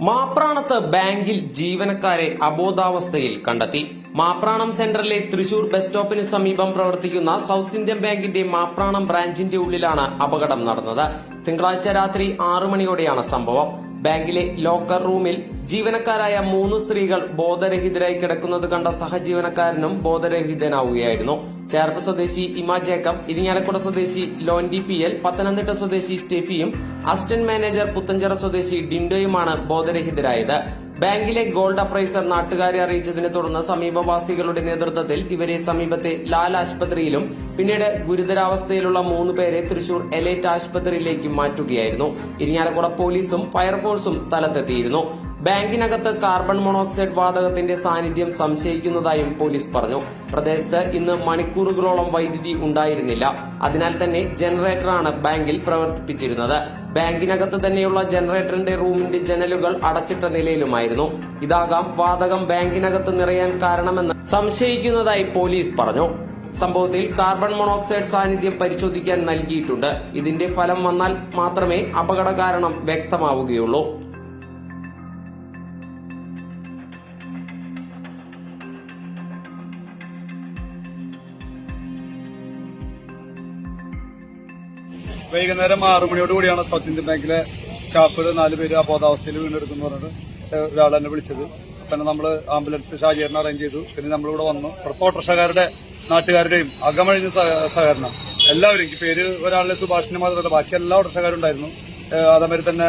മാപ്രാണത്ത് ബാങ്കിൽ ജീവനക്കാരെ അബോധാവസ്ഥയിൽ കണ്ടെത്തി. മാപ്രാണം സെന്ററിലെ തൃശൂർ ബസ് സ്റ്റോപ്പിന് സമീപം പ്രവർത്തിക്കുന്ന സൗത്ത് ഇന്ത്യൻ ബാങ്കിന്റെ മാപ്രാണം ബ്രാഞ്ചിന്റെ ഉള്ളിലാണ് അപകടം നടന്നത്. തിങ്കളാഴ്ച രാത്രി ആറു മണിയോടെയാണ് സംഭവം. ബാങ്കിലെ ലോക്കർ റൂമിൽ ജീവനക്കാരായ മൂന്ന് സ്ത്രീകൾ ബോധരഹിതരായി കിടക്കുന്നത് കണ്ട സഹജീവനക്കാരനും ബോധരഹിതനാവുകയായിരുന്നു. ചേർപ്പ് സ്വദേശി ഇമ ജേക്കബ് ഇരിങ്ങാലക്കുട സ്വദേശി ലോൻഡി പി എൽ പത്തനംതിട്ട സ്വദേശി സ്റ്റെഫിയും അസിസ്റ്റന്റ് മാനേജർ പുത്തഞ്ചിറ സ്വദേശി ഡിൻഡോയുമാണ് ബോധരഹിതരായത്. ബാങ്കിലെ ഗോൾഡ് അപ്രൈസർ നാട്ടുകാരെ അറിയിച്ചതിനെ തുടർന്ന് സമീപവാസികളുടെ നേതൃത്വത്തിൽ ഇവരെ സമീപത്തെ ലാൽ ആശുപത്രിയിലും പിന്നീട് ഗുരുതരാവസ്ഥയിലുള്ള മൂന്ന് പേരെ തൃശൂർ എലൈറ്റ് ആശുപത്രിയിലേക്ക് മാറ്റുകയായിരുന്നു. ഇരിങ്ങാലക്കുട പോലീസും ഫയർഫോഴ്സും സ്ഥലത്തെത്തിയിരുന്നു. ബാങ്കിനകത്ത് കാർബൺ മോണോക്സൈഡ് വാതകത്തിന്റെ സാന്നിധ്യം സംശയിക്കുന്നതായും പോലീസ് പറഞ്ഞു. പ്രദേശത്ത് ഇന്ന് മണിക്കൂറുകളോളം വൈദ്യുതി ഉണ്ടായിരുന്നില്ല. അതിനാൽ തന്നെ ജനറേറ്ററാണ് ബാങ്കിൽ പ്രവർത്തിപ്പിച്ചിരുന്നത്. ബാങ്കിനകത്ത് തന്നെയുള്ള ജനറേറ്ററിന്റെ റൂമിന്റെ ജനലുകൾ അടച്ചിട്ട നിലയിലുമായിരുന്നു. ഇതാകാം വാതകം ബാങ്കിനകത്ത് നിറയാൻ കാരണമെന്ന് സംശയിക്കുന്നതായി പോലീസ് പറഞ്ഞു. സംഭവത്തിൽ കാർബൺ മോണോക്സൈഡ് സാന്നിധ്യം പരിശോധിക്കാൻ നൽകിയിട്ടുണ്ട്. ഇതിന്റെ ഫലം വന്നാൽ മാത്രമേ അപകട കാരണം വ്യക്തമാവുകയുള്ളൂ. വൈകുന്നേരം ആറു മണിയോട് കൂടിയാണ് സൗത്ത് ഇന്ത്യൻ ബാങ്കിലെ സ്റ്റാഫുകൾ നാല് പേര് അബോധാവസ്ഥയിൽ വീണ്ടെടുക്കുന്നു പറഞ്ഞിട്ട് ഒരാൾ എന്നെ വിളിച്ചത്. തന്നെ നമ്മൾ ആംബുലൻസ് ഷാജിയറിനെ അറേഞ്ച് ചെയ്തു. പിന്നെ നമ്മളിവിടെ വന്നു. പുറത്ത് ഓട്ടോറിക്ഷക്കാരുടെ നാട്ടുകാരുടെയും അകമഴിഞ്ഞ സഹ- സഹകരണം. എല്ലാവരും എനിക്ക് പേര് ഒരാളിലെ സുഭാഷിന് മാത്രമല്ല ബാക്കി എല്ലാ ഉണ്ടായിരുന്നു. അതേമാതിരി തന്നെ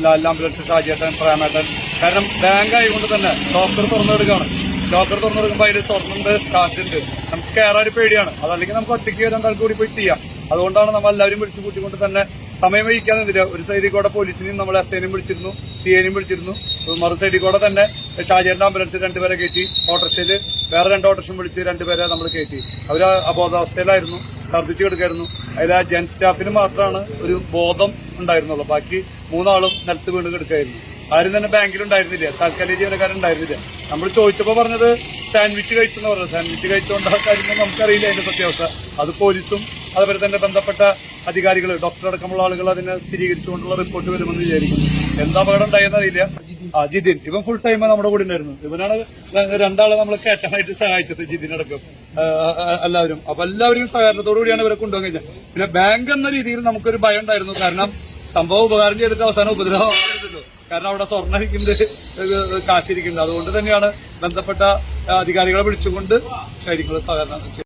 ലാൽ ആംബുലൻസ് ഷാജിയേട്ടൻ പ്രേമേട്ടൻ. കാരണം ബാങ്ക് ആയതുകൊണ്ട് തന്നെ ലോക്കർ തുറന്നെടുക്കുകയാണ്. ലോക്കർ തുറന്നെടുക്കുമ്പോൾ അതിൽ സ്വർണുണ്ട് കാശുണ്ട്. കയറാൻ ഒരു പേടിയാണ്. അതല്ലെങ്കിൽ നമുക്ക് ഒറ്റയ്ക്ക് രണ്ടാൾക്ക് കൂടി പോയി ചെയ്യാം. അതുകൊണ്ടാണ് നമ്മൾ എല്ലാവരും വിളിച്ചു കൂട്ടിക്കൊണ്ട് തന്നെ സമയം വഹിക്കാൻ നിന്നില്ല ഒരു സൈഡിൽ കൂടെ പോലീസിനെയും നമ്മൾ എസ് ഐനെയും വിളിച്ചിരുന്നു സി ഐനെയും വിളിച്ചിരുന്നു. മറു സൈഡിൽ കൂടെ തന്നെ ഷാജേറിന്റെ ആംബുലൻസ് രണ്ടുപേരെ കയറ്റി ഓട്ടോറിക്ഷയിൽ വേറെ രണ്ട് ഓട്ടോറിക്ഷ വിളിച്ച് രണ്ടുപേരെ നമ്മൾ കയറ്റി. അവർ അബോധാവസ്ഥയിലായിരുന്നു ഛർദ്ദിച്ചു കിടക്കായിരുന്നു അതിൽ ആ ജെൻ സ്റ്റാഫിന് മാത്രമാണ് ഒരു ബോധം ഉണ്ടായിരുന്നുള്ളൂ. ബാക്കി മൂന്നാളും നിലത്ത് വീണ് കിടക്കായിരുന്നു ആരും തന്നെ ബാങ്കിലുണ്ടായിരുന്നില്ല. താൽക്കാലിക ജീവനക്കാരുണ്ടായിരുന്നില്ല. നമ്മൾ ചോദിച്ചപ്പോൾ പറഞ്ഞത് സാൻഡ്വിച്ച് കഴിച്ചെന്ന് പറഞ്ഞത് സാൻഡ്വിച്ച് കഴിച്ചുകൊണ്ട് ആ കാര്യങ്ങൾ നമുക്കറിയില്ല അതിന്റെ സത്യാവസ്ഥ. അത് പോലീസും അതുപോലെ തന്നെ ബന്ധപ്പെട്ട അധികാരികൾ ഡോക്ടർ അടക്കമുള്ള ആളുകൾ അതിനെ സ്ഥിരീകരിച്ചുകൊണ്ടുള്ള റിപ്പോർട്ട് വരുമെന്ന് വിചാരിക്കുന്നു. എന്താ അപകടം ഉണ്ടായെന്ന് അറിയില്ല. ആ ജിതിൻ. ഇവൻ ഫുൾ ടൈം നമ്മുടെ കൂടെ ഉണ്ടായിരുന്നു. ഇവനാണ് രണ്ടാളെ നമ്മൾ കയറ്റാനായിട്ട് സഹായിച്ചത് ജിതിനടക്കം എല്ലാവരും. അപ്പൊ എല്ലാവരും സഹകരണത്തോടു കൂടിയാണ് ഇവരെ കഴിഞ്ഞത്. പിന്നെ ബാങ്ക് എന്ന രീതിയിൽ നമുക്കൊരു ഭയം ഉണ്ടായിരുന്നു. കാരണം സംഭവം ഉപകാരം ചെയ്തിട്ട് അവസാനം ഉപദ്രവം കാരണം അവിടെ സ്വർണ ഇരിക്കുന്നത് കാശിരിക്കുന്നത് അതുകൊണ്ട് തന്നെയാണ് ബന്ധപ്പെട്ട അധികാരികളെ വിളിച്ചുകൊണ്ട് കാര്യങ്ങൾ ചെയ്തത്.